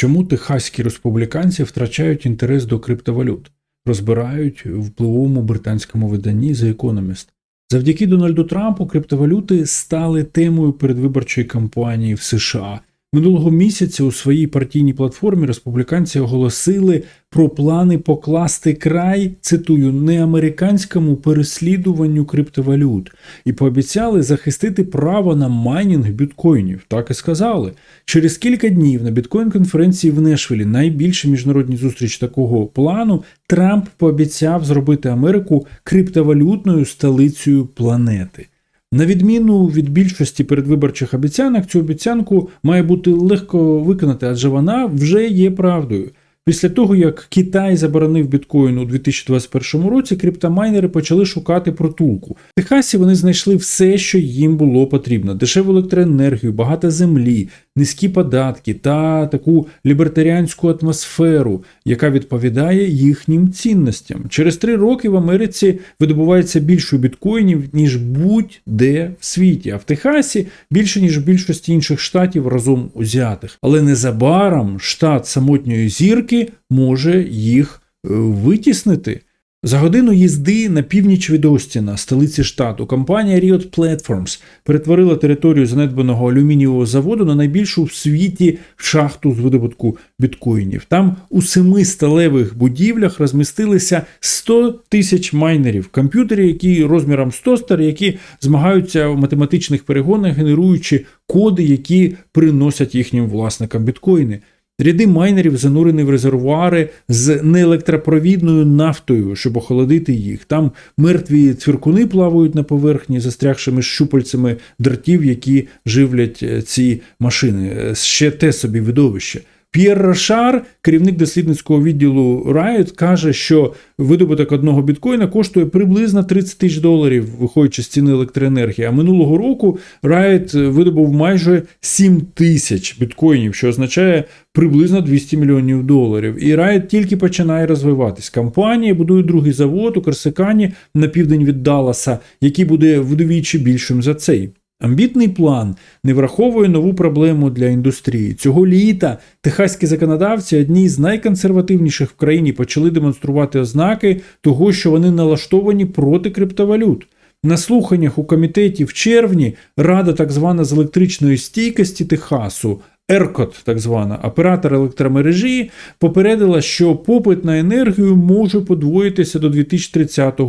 Чому техаські республіканці втрачають інтерес до криптовалют? Розбирають в впливовому британському виданні The Economist. Завдяки Дональду Трампу криптовалюти стали темою передвиборчої кампанії в США. Минулого місяця у своїй партійній платформі республіканці оголосили про плани покласти край, цитую, неамериканському переслідуванню криптовалют і пообіцяли захистити право на майнінг біткоїнів. Так і сказали. Через кілька днів на біткоін-конференції в Нешвілі, найбільша міжнародні зустріч такого плану, Трамп пообіцяв зробити Америку криптовалютною столицею планети. На відміну від більшості передвиборчих обіцянок, цю обіцянку має бути легко виконати, адже вона вже є правдою. Після того, як Китай заборонив біткоін у 2021 році, криптомайнери почали шукати протулку. В Техасі вони знайшли все, що їм було потрібно: дешеву електроенергію, багато землі, низькі податки та таку лібертаріанську атмосферу, яка відповідає їхнім цінностям. Через три роки в Америці видобувається більше біткоїнів, ніж будь-де в світі, а в Техасі більше, ніж в більшості інших штатів разом узятих. Але незабаром штат самотньої зірки може їх е, витіснити. За годину їзди на північ від Остіна, столиці штату, компанія Riot Platforms перетворила територію занедбаного алюмінієвого заводу на найбільшу в світі шахту з видобутку біткоїнів. Там у семи сталевих будівлях розмістилися 100 тисяч майнерів, комп'ютери, які розміром 100 стар, які змагаються в математичних перегонах, генеруючи коди, які приносять їхнім власникам біткоїни. Ряди майнерів занурені в резервуари з неелектропровідною нафтою, щоб охолодити їх. Там мертві цвіркуни плавають на поверхні, застрягшими щупальцями дротів, які живлять е, ці машини. Е, Ще те собі видовище. П'єр Рошар, керівник дослідницького відділу Riot, каже, що видобуток одного біткоїна коштує приблизно 30 тисяч доларів, виходячи з ціни електроенергії. А минулого року Riot видобув майже 7 тисяч біткоїнів, що означає приблизно 200 мільйонів доларів. І Riot тільки починає розвиватись. Компанія будує другий завод у Корсикані на південь від Далласа, який буде вдвічі більшим за цей. Амбітний план не враховує нову проблему для індустрії. Цього літа техаські законодавці, одні з найконсервативніших в країні, почали демонструвати ознаки того, що вони налаштовані проти криптовалют. На слуханнях у комітеті в червні Рада так звана з електричної стійкості Техасу. ERCOT, так звана оператор електромережі, попередила, що попит на енергію може подвоїтися до 2030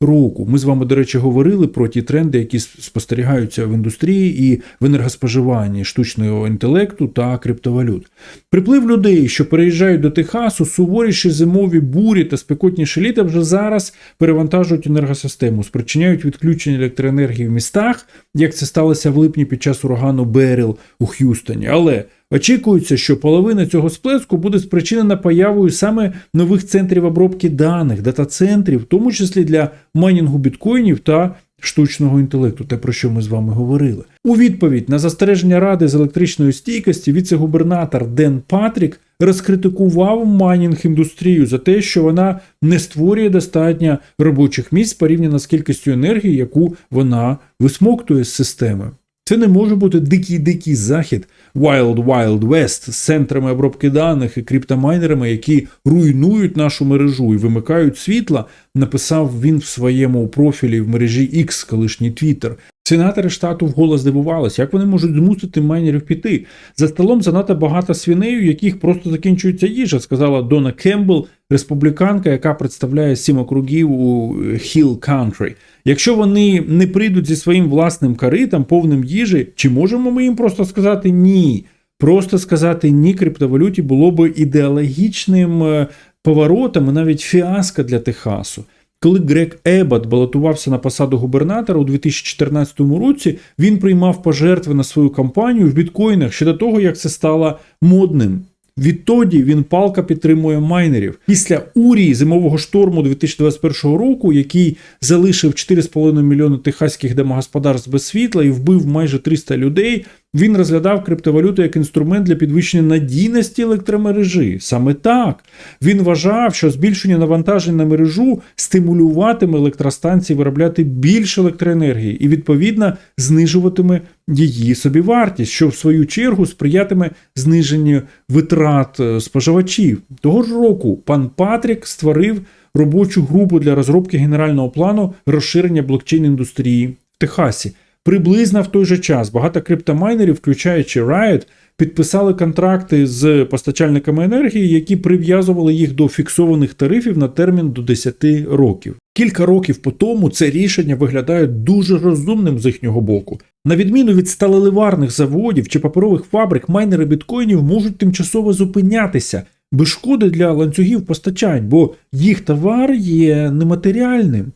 року. Ми з вами, до речі, говорили про ті тренди, які спостерігаються в індустрії і в енергоспоживанні штучного інтелекту та криптовалют. Приплив людей, що переїжджають до Техасу, суворіші зимові бурі та спекотніші літа вже зараз перевантажують енергосистему, спричиняють відключення електроенергії в містах, як це сталося в липні під час урагану Беріл у Х'юстоні. Але Очікується, що половина цього сплеску буде спричинена появою саме нових центрів обробки даних, дата-центрів, в тому числі для майнінгу біткоїнів та штучного інтелекту, те про що ми з вами говорили. У відповідь на застереження ради з електричної стійкості віце-губернатор Ден Патрік розкритикував майнінг індустрію за те, що вона не створює достатньо робочих місць порівняно з кількістю енергії, яку вона висмоктує з системи. Це не може бути дикий-дикий захід Wild Wild West з центрами обробки даних і криптомайнерами, які руйнують нашу мережу і вимикають світла, написав він в своєму профілі в мережі X, колишній Twitter. Сенатори штату вголос здивувалися, як вони можуть змусити майнерів піти. За столом занадто багато свиней, у яких просто закінчується їжа, сказала Дона Кембл, республіканка, яка представляє сім округів у Hill Country. Якщо вони не прийдуть зі своїм власним каритом, повним їжі, чи можемо ми їм просто сказати ні? Просто сказати ні криптовалюті було би ідеологічним е, поворотом і навіть фіаско для Техасу. Коли Грег Еббот балотувався на посаду губернатора у 2014 році, він приймав пожертви на свою кампанію в біткоїнах ще до того, як це стало модним. Відтоді він палка підтримує майнерів. Після урії зимового шторму 2021 року, який залишив 4,5 мільйони техаських домогосподарств без світла і вбив майже 300 людей. Він розглядав криптовалюту як інструмент для підвищення надійності електромережі. Саме так він вважав, що збільшення навантажень на мережу стимулюватиме електростанції виробляти більше електроенергії і відповідно знижуватиме її собівартість, що в свою чергу сприятиме зниженню витрат е, споживачів. Того ж року пан Патрік створив робочу групу для розробки генерального плану розширення блокчейн-індустрії в Техасі. Приблизно в той же час багато криптомайнерів, включаючи Riot, підписали контракти з постачальниками енергії, які прив'язували їх до фіксованих тарифів на термін до 10 років. Кілька років по тому це рішення виглядає дуже розумним з їхнього боку. На відміну від сталеливарних заводів чи паперових фабрик, майнери біткоїнів можуть тимчасово зупинятися без шкоди для ланцюгів постачань, бо їх товар є нематеріальним.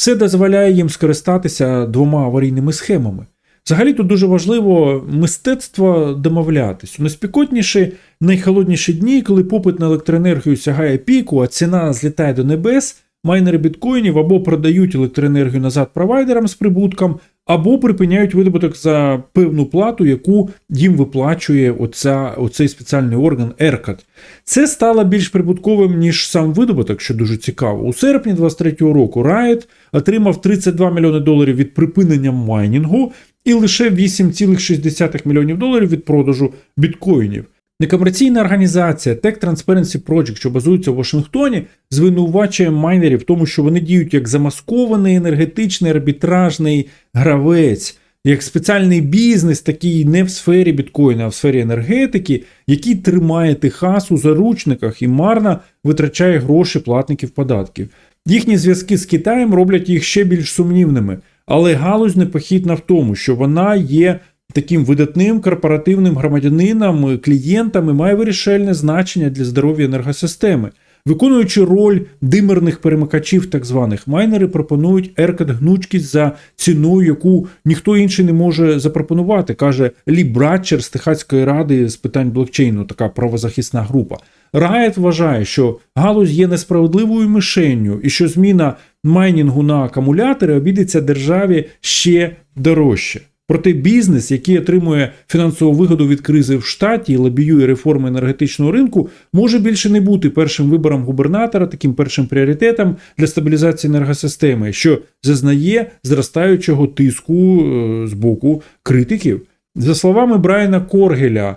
Це дозволяє їм скористатися двома аварійними схемами. Взагалі тут дуже важливо мистецтво домовлятись. Найспікотніші, найхолодніші дні, коли попит на електроенергію сягає піку, а ціна злітає до небес, майнери біткоїнів або продають електроенергію назад провайдерам з прибутком, або припиняють видобуток за певну плату, яку їм виплачує оця, оцей спеціальний орган ERCAT. Це стало більш прибутковим, ніж сам видобуток, що дуже цікаво. У серпні 23-го року Riot отримав 32 мільйони доларів від припинення майнінгу і лише 8,6 мільйонів доларів від продажу біткоїнів. Некомерційна організація Tech Transparency Project, що базується в Вашингтоні, звинувачує майнерів в тому, що вони діють як замаскований енергетичний арбітражний гравець, як спеціальний бізнес, такий не в сфері біткоїна, а в сфері енергетики, який тримає Техас у заручниках і марно витрачає гроші платників податків. Їхні зв'язки з Китаєм роблять їх ще більш сумнівними, але галузь непохитна в тому, що вона є таким видатним корпоративним громадянином, клієнтам і має вирішальне значення для здоров'я енергосистеми. Виконуючи роль димерних перемикачів, так званих майнери пропонують ERCAT гнучкість за ціною, яку ніхто інший не може запропонувати, каже Лі Братчер з Техаської ради з питань блокчейну, така правозахисна група. Riot вважає, що галузь є несправедливою мишенню і що зміна майнінгу на акумулятори обійдеться державі ще дорожче. Проте бізнес, який отримує фінансову вигоду від кризи в штаті і лобіює реформи енергетичного ринку, може більше не бути першим вибором губернатора, таким першим пріоритетом для стабілізації енергосистеми, що зазнає зростаючого тиску е, з боку критиків. За словами Брайана Коргеля,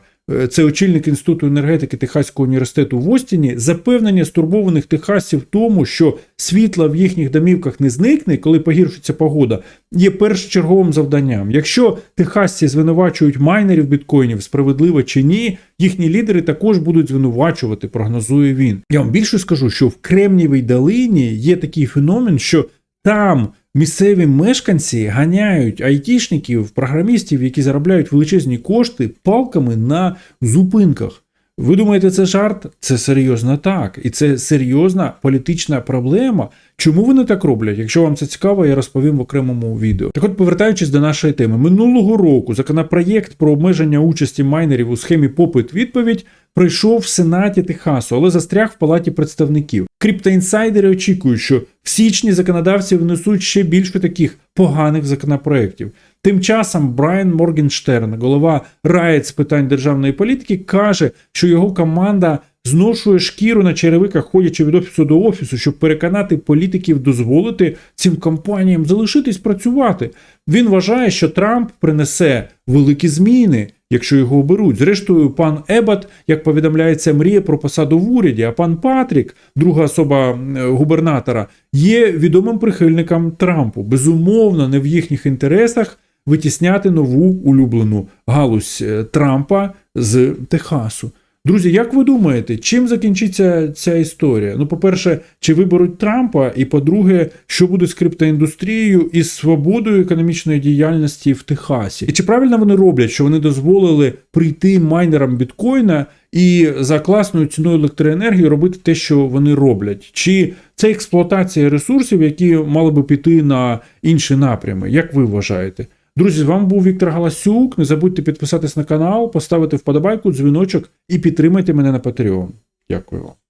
це очільник інституту енергетики Техаського університету в Остіні, запевнення стурбованих техасців в тому, що світла в їхніх домівках не зникне, коли погіршиться погода, є першочерговим завданням. Якщо техасці звинувачують майнерів біткоїнів справедливо чи ні, їхні лідери також будуть звинувачувати, прогнозує він. Я вам більше скажу, що в Кремнієвій долині є такий феномен, що там місцеві мешканці ганяють айтішників, програмістів, які заробляють величезні кошти палками на зупинках. Ви думаєте, це жарт? Це серйозно так. І це серйозна політична проблема. Чому вони так роблять? Якщо вам це цікаво, я розповім в окремому відео. Так от, повертаючись до нашої теми, минулого року законопроєкт про обмеження участі майнерів у схемі попит-відповідь пройшов в Сенаті Техасу, але застряг в палаті представників. Криптоінсайдери очікують, що в січні законодавці внесуть ще більше таких поганих законопроєктів. Тим часом Брайан Моргенштерн, голова Riot з питань державної політики, каже, що його команда зношує шкіру на черевиках, ходячи від офісу до офісу, щоб переконати політиків дозволити цим компаніям залишитись працювати. Він вважає, що Трамп принесе великі зміни, якщо його оберуть. Зрештою, пан Ебат, як повідомляється, мріє про посаду в уряді. А пан Патрік, друга особа губернатора, є відомим прихильником Трампу. Безумовно, не в їхніх інтересах витісняти нову улюблену галузь е, Трампа з Техасу. Друзі, як ви думаєте, чим закінчиться ця історія? Ну, по-перше, чи виберуть Трампа? І по-друге, що буде з криптоіндустрією і свободою економічної діяльності в Техасі? І чи правильно вони роблять, що вони дозволили прийти майнерам біткоїна і за класною ціною електроенергії робити те, що вони роблять? Чи це експлуатація ресурсів, які мали би піти на інші напрями? Як ви вважаєте? Друзі, з вами був Віктор Галасюк. Не забудьте підписатись на канал, поставити вподобайку, дзвіночок і підтримайте мене на Patreon. Дякую вам.